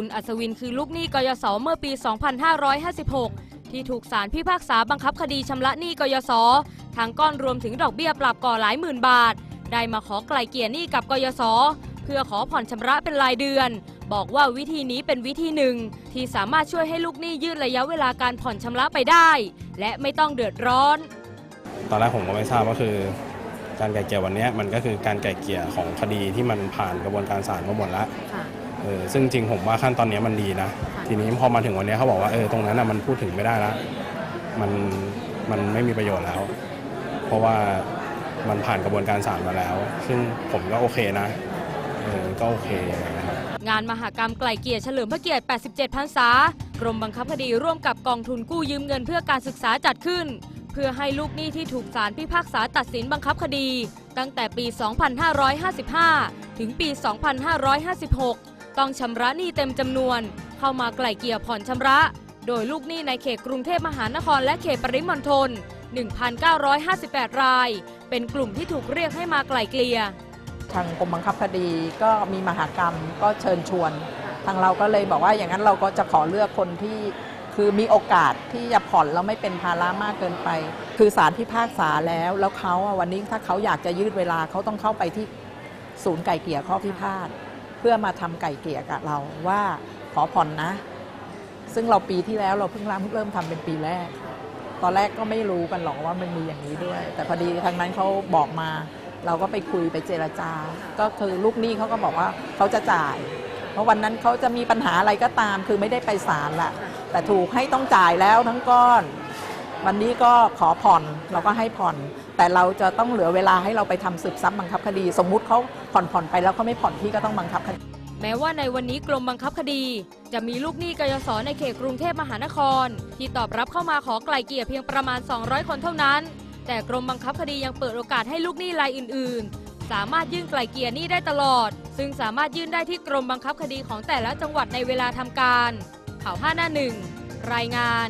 คุณอัศวินคือลูกหนี้กยศเมื่อปี 2556 ที่ถูกศาลพิพากษาบังคับคดีชำระหนี้กยศทางก้อนรวมถึงดอกเบี้ยปรับก่อหลายหมื่นบาท ได้มาขอไกล่เกลี่ยหนี้กับกยศเพื่อขอผ่อนชำระเป็นรายเดือน บอกว่าวิธีนี้เป็นวิธีหนึ่ง ที่สามารถช่วยให้ลูกหนี้ยืดระยะเวลาการผ่อนชำระไปได้ และไม่ต้องเดือดร้อน ตอนแรกผมก็ไม่ทราบว่าคือ การไกล่เกลี่ยวันเนี้ยมันก็คือการไกล่เกลี่ยของคดีที่มันผ่านกระบวนการศาลมาหมดแล้ว เออซึ่งจริงผมว่าขั้นตอนนี้มันดีนะ ทีนี้พอมาถึงวันนี้เขาบอกว่าเออตรงนั้นนะมันพูดถึงไม่ได้แล้วมันมันไม่มีประโยชน์แล้ว เพราะว่ามันผ่านกระบวนการศาลมาแล้ว ซึ่งผมก็โอเคนะเออก็โอเคนะครับงานมหากรรมไกลเกลี่ยเฉลิมพระเกียรติ 87 พรรษากรมบังคับคดีร่วมกับกองทุนกู้ยืมเงินเพื่อการศึกษาจัดขึ้น เพื่อให้ลูกหนี้ที่ถูกศาลพิพากษาตัดสินบังคับคดี ตั้งแต่ปี 2555 ถึงปี 2556 ต้องชำระหนี้เต็มจำนวน เข้ามาไกล่เกลี่ยผ่อนชำระ โดยลูกหนี้ในเขตกรุงเทพมหานครและเขตปริมณฑล1,958 ราย เป็นกลุ่มที่ถูกเรียกให้มาไกล่เกลี่ยทางกรมบังคับคดีก็มีมหากรรมก็เชิญชวน ทางเราก็เลยบอกว่าอย่างนั้นเราก็จะขอเลือกคนที่คือมีโอกาสที่จะผ่อนแล้วไม่เป็นภาระมากเกินไป คือศาลพิพากษาแล้วแล้วเขาวันนี้ถ้าเขาอยากจะยืดเวลาเขาต้องเข้าไปที่ศูนย์ไก่เกลี่ยข้อพิพาท เพื่อมาทำไก่เกลี่ยกับเราว่าขอผ่อนนะ ซึ่งเราปีที่แล้วเราเพิ่งเริ่มเริ่มทำเป็นปีแรก ตอนแรกก็ไม่รู้กันหรอกว่ามันมีอย่างนี้ด้วย แต่พอดีทางนั้นเขาบอกมา เราก็ไปคุยไปเจรจา ก็คือลูกหนี้เขาก็บอกว่าเขาจะจ่าย เพราะวันนั้นเขาจะมีปัญหาอะไรก็ตาม คือไม่ได้ไปศาลละแต่ถูกให้ต้องจ่ายแล้วทั้งก้อน วันนี้ก็ขอผ่อนเราก็ให้ผ่อน แต่เราจะต้องเหลือเวลาให้เราไปทำสืบทรัพย์บังคับคดี สมมุติเขาผ่อนผ่อนไปแล้วเขาไม่ผ่อนพี่ก็ต้องบังคับคดี แม้ว่าในวันนี้กรมบังคับคดี จะมีลูกหนี้กยศในเขตกรุงเทพมหานคร ที่ตอบรับเข้ามาขอไกล่เกลี่ยเพียงประมาณ 200 คนเท่านั้น แต่กรมบังคับคดียังเปิดโอกาสให้ลูกหนี้รายอื่น ๆ สามารถยื่นไกล่เกลี่ยหนี้ได้ตลอด ซึ่งสามารถยื่นได้ที่กรมบังคับคดีของแต่ละจังหวัดในเวลาทำการข่าว5หน้าหนึ่งรายงาน